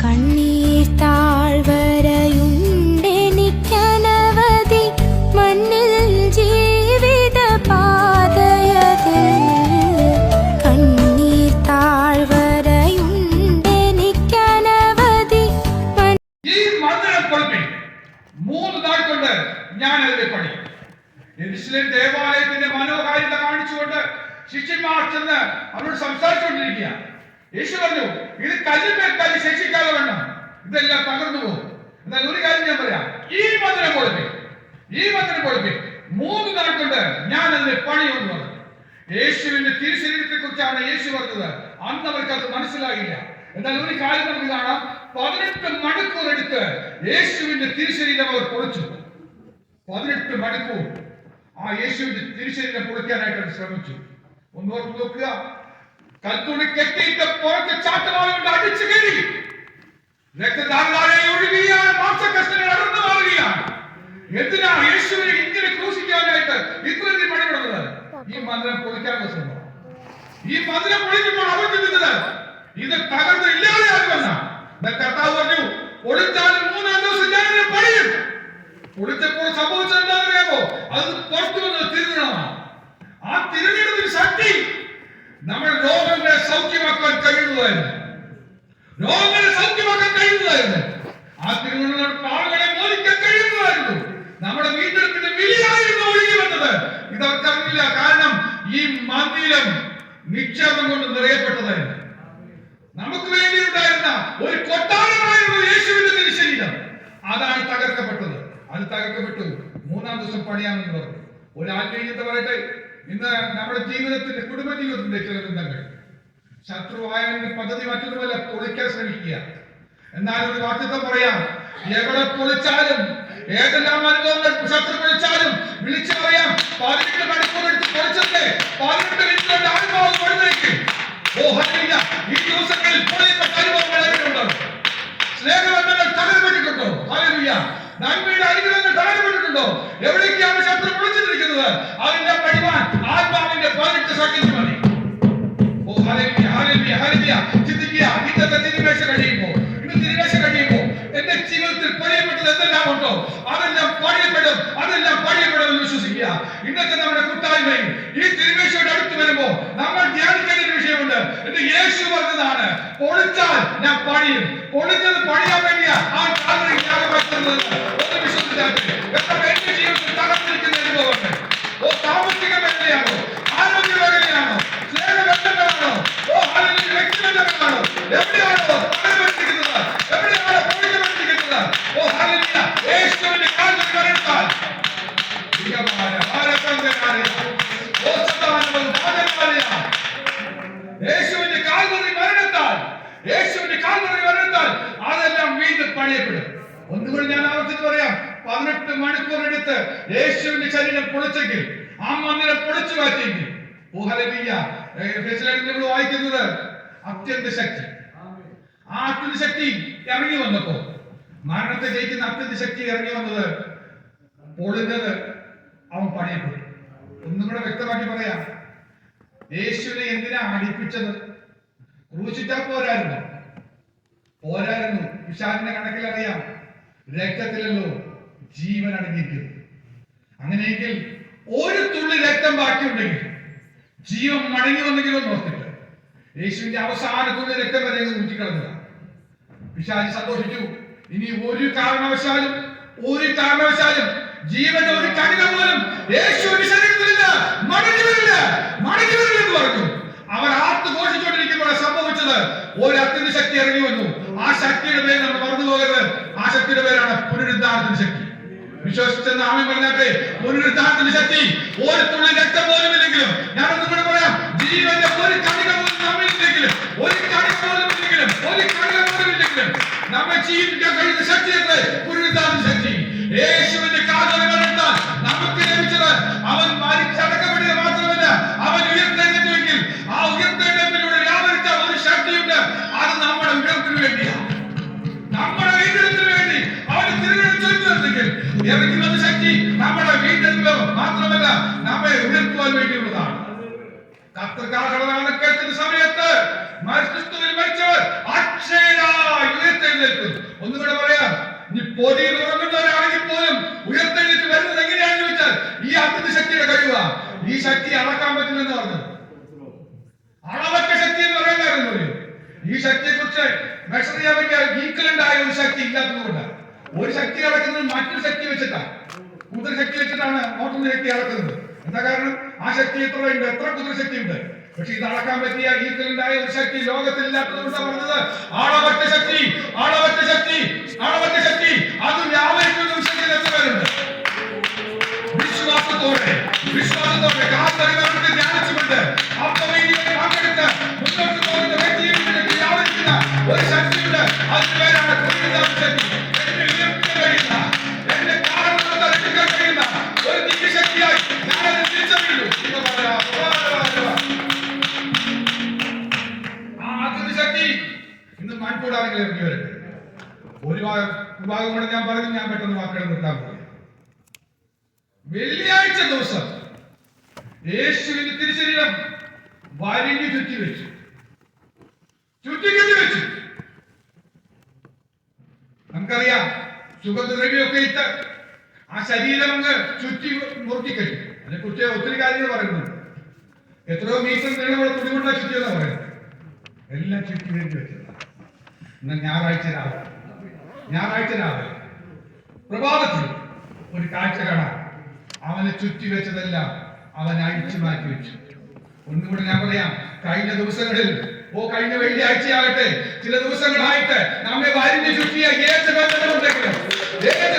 കണ്ണീർ ജീവിത കണ്ണീർ ഞാൻ ദേവാലയത്തിന്റെ മനോഹാരിത കാണിച്ചുകൊണ്ട് ശിഷ്യന്മാർ ചെന്ന് അവരോട് സംസാരിച്ചുകൊണ്ടിരിക്കുക യേശു പറഞ്ഞു ഇത് കല്ലിന്മേൽ കല്ല് ശേഷിക്കാതെ വേണം. ഇതെല്ലാം തകർന്നു പോകും. എന്നാൽ ഒരു കാര്യം ഞാൻ പറയാം. ഈ മന്ദിരം പൊളിപ്പിൻ ഈ മന്ദിരം പൊളിപ്പിൻ മൂന്ന് നാൾ കൊണ്ട് ഞാൻ അതിനെ പണി പറഞ്ഞു യേശുവിന്റെ തിരുശരീരത്തെ കുറിച്ചാണ് യേശു പറഞ്ഞത്. അന്ന് അവർക്ക് അത് മനസ്സിലാകില്ല എന്നാൽ ഒരു കാര്യം നമുക്ക് കാണാം. പതിനെട്ട് മണിക്കൂർ എടുത്ത് യേശുവിന്റെ തിരുശരീരം അവർ പൊളിച്ചു. പതിനെട്ട് മണിക്കൂർ ആ യേശുവിന്റെ തിരുശരീരം പൊളിക്കാനായിട്ട് അവർ ശ്രമിച്ചു. ഒന്ന് ഓർത്ത് നോക്കുക. കൽത്തുണി കെട്ടിയിട്ട് പുറത്ത് ചാട്ടമാവുകൊണ്ട് അടിച്ചു കയറി രക്തധാരാളെ ഒഴുകുകയാണ് മാംസകഷ്ണങ്ങൾ അടർന്നു മാറുകയാണ്. എന്തിനാ യേശുവിനെ ഇങ്ങനെ ക്രൂശിക്കാനായിട്ട് ഇത്രയും പണി കൊടുക്കുന്നത് ഈ മന്ദിരം പൊളിക്കാൻ ശ്രമം. ഈ മന്ദിരം പൊളിക്കുമ്പോൾ അവർ ചിന്തിച്ചത് ഇത് തകർന്ന് ഇല്ലാതെയാക്കുമെന്ന കർത്താവ് പറഞ്ഞു പൊളിച്ചാലും മൂന്നാം ദിവസം ഞാൻ പണിയും. പൊളിച്ചപ്പോൾ സംഭവിച്ചത് അത് പുറത്തു വന്നത് തിരുനിടമാണ്. ആ തിരുനിടത്തിന് ശക്തി നമ്മുടെ രോഗങ്ങളെ സൗഖ്യമാക്കാൻ കഴിയുന്നതായിരുന്നു. രോഗങ്ങളെ സൗഖ്യമാക്കാൻ കഴിയുന്നതായിരുന്നു. ആ തിരുവനന്തപുരം പാവങ്ങളെ മോദിക്കാൻ കഴിയുന്നതായിരുന്നു. നമ്മുടെ വീണ്ടെടുപ്പിന്റെ വിലയായിരുന്നു ഒഴുകി വന്നത്. ഇത് അവർക്കറിയില്ല കാരണം ഈ മന്ദിരം നിക്ഷേപം കൊണ്ട് നിറയപ്പെട്ടതായിരുന്നു. നമുക്ക് വേണ്ടി ഉണ്ടായിരുന്ന ഒരു കൊട്ടാരമായിരുന്നു യേശുവിന്റെ തിരുശരീരം. അതാണ് തകർക്കപ്പെട്ടത്. അത് തകർക്കപ്പെട്ടു. മൂന്നാം ദിവസം പണിയാമെന്ന് പറഞ്ഞു. ഒരു ആത്മീയത്തെ പറയട്ടെ. ഇന്ന് നമ്മുടെ ജീവിതത്തിന്റെ കുടുംബ ജീവിതത്തിന്റെ ചില ബന്ധങ്ങൾ. ശത്രുവായവന്റെ പദ്ധതി മറ്റൊന്നുമല്ല പൊളിക്കാൻ ശ്രമിക്കുക. എന്നാൽ ഒരു വാക്യത്വം പറയാം എവിടെ പൊളിച്ചാലും ഏതെല്ലാം അനുഭവങ്ങൾ ശത്രു പൊളിച്ചാലും വിളിച്ചു പറയാം പതിനെട്ട് മണിക്കൂർ എടുത്ത് പൊളിച്ചല്ലേ പതിനെട്ട് മിനിറ്റ് അനുഭവം പൊളിഞ്ഞേക്കും ഓ. ഈ ദിവസങ്ങളിൽ പൊളിയപ്പെട്ട അനുഭവങ്ങൾ ആയിട്ടുണ്ടാവും സ്നേഹബന്ധങ്ങൾ തകർപ്പെട്ടിട്ടുണ്ടോ ഹല്ലേലൂയ. നന്മയുടെ അനുഗ്രഹങ്ങൾ എവിടേക്കാണ് ശത്രു പൊളിച്ചിട്ടിരിക്കുന്നത് അതിന്റെ പഴിവാൻ ആത്മാവിന്റെ പതിനെട്ട് സെക്കൻഡ് മതി ഓ ഹല്ലേലൂയ ഹല്ലേലൂയ ഹല്ലേലൂയ. ചിന്തിക്കുക ഇന്നത്തെ തിരുമേശ കഴിയുമ്പോൾ ഇന്ന് തിരുമേശ കഴിയുമ്പോൾ എന്റെ ജീവിതത്തിൽ പഴിയപ്പെട്ടത് എന്തെല്ലാം ഉണ്ടോ? അതെല്ലാം പഴിയപ്പെടും അതെല്ലാം പഴിയപ്പെടും എന്ന് വിശ്വസിക്കുക. ഇന്നത്തെ നമ്മുടെ കൂട്ടായ്മയിൽ ഈ തിരുമേശയുടെ അടുത്ത് വരുമ്പോൾ നമ്മൾ ധ്യാനിക്കേണ്ട ഒരു വിഷയമുണ്ട്. എന്റെ യേശു പറഞ്ഞതാണ് പൊളിച്ചാൽ ഞാൻ പണിയും പൊളിഞ്ഞത് പണിയാൻ വേണ്ടിയാ ആ കാലറി യേശുവിന്റെ കാൽവറി മരണത്താൽ. അതെല്ലാം വീണ്ടും പണിയപ്പെടും. ഒന്നുകൂടി ഞാൻ ആവർത്തിച്ച് പറയാം. പതിനെട്ട് മണിക്കൂർ എടുത്ത് യേശുവിന്റെ ശരീരം പൊളിച്ചെങ്കിൽ ആ മന്ദിരം പൊളിച്ചു മാറ്റിയെങ്കിൽ വായിക്കുന്നത്. അത്യന്ത ശക്തി. ആ അത്യന്ത ശക്തി ഇറങ്ങി വന്നപ്പോ മരണത്തെ ജയിക്കുന്ന അത്യന്ത ശക്തി ഇറങ്ങി വന്നത് പൊളിഞ്ഞത് അവൻ പണിയപ്പെട്ടു. ഒന്നും കൂടെ വ്യക്തമാക്കി പറയാം. യേശുവിനെ എന്തിനാ അടിപ്പിച്ചത്? ക്രൂശിച്ചാ പോരായിരുന്നു. പോരായിരുന്നു. വിശാലിന്റെ കണക്കിൽ അറിയാം രക്തത്തിലല്ലോ ജീവൻ അടങ്ങിയിരിക്കുന്നു. അങ്ങനെയെങ്കിൽ ഒരു തുള്ളി രക്തം ബാക്കിയുണ്ടെങ്കിൽ ജീവൻ മടങ്ങി വന്നെങ്കിലും ഓർത്തിട്ട് യേശുവിന്റെ അവസാന തുള്ളി രക്തം വരെ ഊറ്റിക്കളഞ്ഞത പിശാജി സന്തോഷിച്ചു. ഇനി ഒരു കാരണവശാലും ഒരു കാരണവശാലും ജീവന്റെ ഒരു കണിക പോലും യേശുവിന്റെ ശരീരത്തിലില്ല മടങ്ങി വരില്ല മടങ്ങി വരില്ല എന്ന് പറഞ്ഞു. അവർ ആർത്ത് ഘോഷിച്ചുകൊണ്ടിരിക്കുമ്പോൾ സംഭവിച്ചത്. ഒരു അത്യന്ത ശക്തി ഇറങ്ങി വന്നു. ആ ശക്തിയുടെ പേര് നമ്മൾ മറന്നു പോകരുത് ആ ശക്തിയുടെ പേരാണ് പുനരുദ്ധാരണത്തിന്റെ ശക്തി. വിശ്വസിച്ചെന്ന് ആമി പറഞ്ഞാട്ടെ പുനരുദ്ധാരണത്തിന്റെ ശക്തി ഒരു തുള്ളി രക്തം പോലും നിലനിൽക്കുവാൻ വേണ്ടിയുള്ളതാണ്. കത്തർക്കാ കടലാനക്കയത്തിന്റെ സമയത്ത് ക്രിസ്തുവിൽ മരിച്ചവർ ഉയർത്തെഴുന്നേൽക്കും ഒന്നുകൂടെ പറയാം ഇനി പൊതിയിൽ ഉറങ്ങുന്നവരാണെങ്കിൽ പോലും ഉയർത്തെഴുന്നേറ്റ് വരുന്നത് എങ്ങനെയാണെന്ന് ചോദിച്ചാൽ ഈ അഗ്നിശക്തിയുടെ ഈ ശക്തി അളക്കാൻ പറ്റില്ലെന്ന് പറഞ്ഞത് ശക്തി എന്ന് ഈ ശക്തിയെ കുറിച്ച് മെഷർ ചെയ്യാൻ ഒരു ശക്തി ഇല്ലാത്തതുകൊണ്ടാണ് ഒരു ശക്തി അളക്കുന്നത് മറ്റൊരു ശക്തി വെച്ചിട്ടാണ് കൂടുതൽ ശക്തി വെച്ചിട്ടാണ് മോട്ടറിന്റെ ശക്തി അളക്കുന്നത് എന്താ കാരണം? ആ ശക്തി എത്രയുണ്ട് എത്ര കുതിര ഉണ്ട് പക്ഷെ ഇത് അളക്കാൻ പറ്റിയ ഈക്വലന്റ് ആയ ഒരു ശക്തി ലോകത്തിൽ ഇല്ലാത്തതുകൊണ്ടാണ് പറഞ്ഞത്. ആളവറ്റ ശക്തി ആളവറ്റ ശക്തി ആളവറ്റ ശക്തി. അത് വ്യാപരിക്കുന്ന ഭാഗം കൂടെ ഞാൻ പറഞ്ഞു ഞാൻ പെട്ടെന്ന് വാക്കുകൾ നിർത്താൻ പോകും. വെള്ളിയാഴ്ച ദിവസം യേശുവിന്റെ തിരുശരീരം വരിഞ്ഞു ചുറ്റി വെച്ചു. ചുറ്റിക്കുറ്റി വെച്ചു. നമുക്കറിയാം സുഖദ്രവ്യമൊക്കെ ഇട്ട് ആ ശരീരം അങ്ങ് ചുറ്റി മുറുക്കിക്കറ്റി അതിനെക്കുറിച്ച് ഒത്തിരി കാര്യങ്ങൾ പറയുന്നുണ്ട്. എത്രയോ മീറ്റർ നീളമുള്ള തുണികൊണ്ടാണ് ചുറ്റിയെന്നാ പറയുന്നത്. എല്ലാം ചുറ്റി വേണ്ടി വെച്ചതാണ് എന്നാൽ ഞായറാഴ്ച രാവിലെ. ഞായറാഴ്ച രാവിലെ പ്രഭാതത്തിൽ ഒരു കാഴ്ച കാണാം. അവനെ ചുറ്റി വെച്ചതെല്ലാം അവൻ അഴിച്ചു മാറ്റി വെച്ചു. ഒന്നുകൂടി ഞാൻ പറയാം കഴിഞ്ഞ ദിവസങ്ങളിൽ ഓ കഴിഞ്ഞ വെള്ളിയാഴ്ചയാകട്ടെ ചില ദിവസങ്ങളായിട്ട് നമ്മെ വരിഞ്ഞു ചുറ്റിയ ഏത് ബന്ധങ്ങളുണ്ടെങ്കിലും ഏത്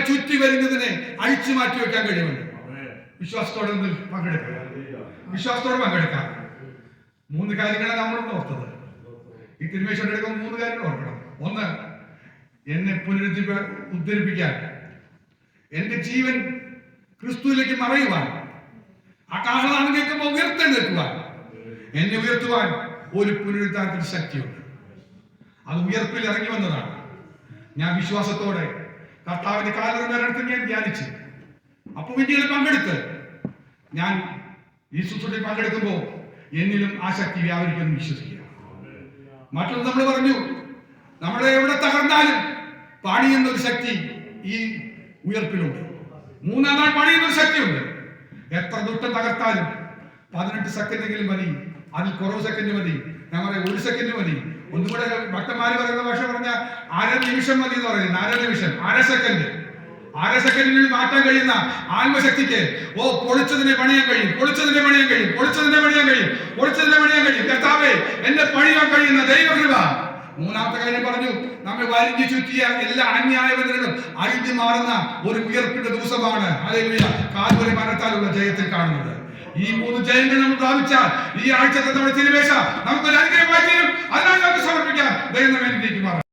നമ്മെ ചുറ്റി വരുന്നതിനെ അഴിച്ചു മാറ്റി വെക്കാൻ കഴിയുമെന്ന് വിശ്വാസത്തോടെ പങ്കെടുക്കുക വിശ്വാസത്തോടെ പങ്കെടുക്കാം. മൂന്ന് കാര്യങ്ങളാണ് നമ്മൾ ഓർത്തത്. ഈ തിരുമേശ്വരം എടുക്കുമ്പോൾ മൂന്ന് കാര്യങ്ങൾ ഓർക്കണം. ഒന്ന് എന്നെ പുനരുദ്ധി ഉദ്ധരിപ്പിക്കാൻ. എന്റെ ജീവൻ ക്രിസ്തുവിലേക്ക് മറയുവാൻ. ആ കാഹളാണ് കേൾക്കുമ്പോൾ ഉയർത്തെഴുന്നേൽക്കുവാൻ. എന്നെ ഉയർത്തുവാൻ ഒരു പുനരുദ്ധാനത്തിന് ശക്തിയുണ്ട്. അത് ഉയർപ്പിൽ ഇറങ്ങി വന്നതാണ്. ഞാൻ വിശ്വാസത്തോടെ കർത്താവിന്റെ കാലത്ത് ഞാൻ ധ്യാനിച്ചു. അപ്പൊ വിദ്യയിൽ പങ്കെടുത്ത്. ഞാൻ ഈ ശുശ്രൂഷയിൽ പങ്കെടുക്കുമ്പോൾ എന്നിലും ആ ശക്തി വ്യാപരിക്കുമെന്ന് വിശ്വസിക്കുക. മറ്റൊന്ന് നമ്മൾ പറഞ്ഞു നമ്മളെ എവിടെ തകർന്നാലും പണിയുന്ന ഒരു ശക്തി ഈ ഉയർപ്പിലുണ്ട്. മൂന്നാം നാൾ പണിയുന്ന ഒരു ശക്തിയുണ്ട്. എത്ര ദുഷ്ടം തകർത്താലും പതിനെട്ട് സെക്കൻഡെങ്കിലും മതി അതിൽ കുറവ് സെക്കൻഡ് മതി പറയാം ഒരു സെക്കൻഡ് മതി ഒന്നുകൂടെ ഭക്തന്മാര് പറയുന്ന ഭാഷ പറഞ്ഞ അര നിമിഷം മതി എന്ന് പറയുന്നത്. അര നിമിഷം അര സെക്കൻഡ്. അര സെക്കൻഡിനുള്ളിൽ മാറ്റാൻ കഴിയുന്ന ആത്മശക്തിക്ക് ഓ പൊളിച്ചതിനെ പണിയാൻ കഴിയും പൊളിച്ചതിനെ പണിയാൻ കഴിയും പൊളിച്ചതിനെ പണിയാൻ കഴിയും പൊളിച്ചതിനെ പണിയാൻ കഴിയും. കർത്താവേ എന്നെ പണിയാൻ കഴിയുന്ന ദൈവകൃപ. മൂന്നാമത്തെ കാര്യം പറഞ്ഞു നമ്മൾ വരിഞ്ഞു ചുറ്റിയ എല്ലാ അന്യായ ബന്ധനങ്ങളും അഴിഞ്ഞു മാറുന്ന ഒരു ഉയർപ്പിന്റെ ദിവസമാണ്. അതേ കാൽവരി മരത്താലുള്ള ജയത്തിൽ കാണുന്നത്. ഈ മൂന്ന് ജയങ്ങൾ നമ്മൾ പ്രാപിച്ചാൽ ഈ ആഴ്ചത്തെ നമ്മുടെ തിരുവേശ നമുക്കൊരു അനുഗ്രഹമായി തീരും. അതിനാണ് നമുക്ക് സമർപ്പിക്കാം. ദൈവം വേണ്ടിയിലേക്ക് മാറാം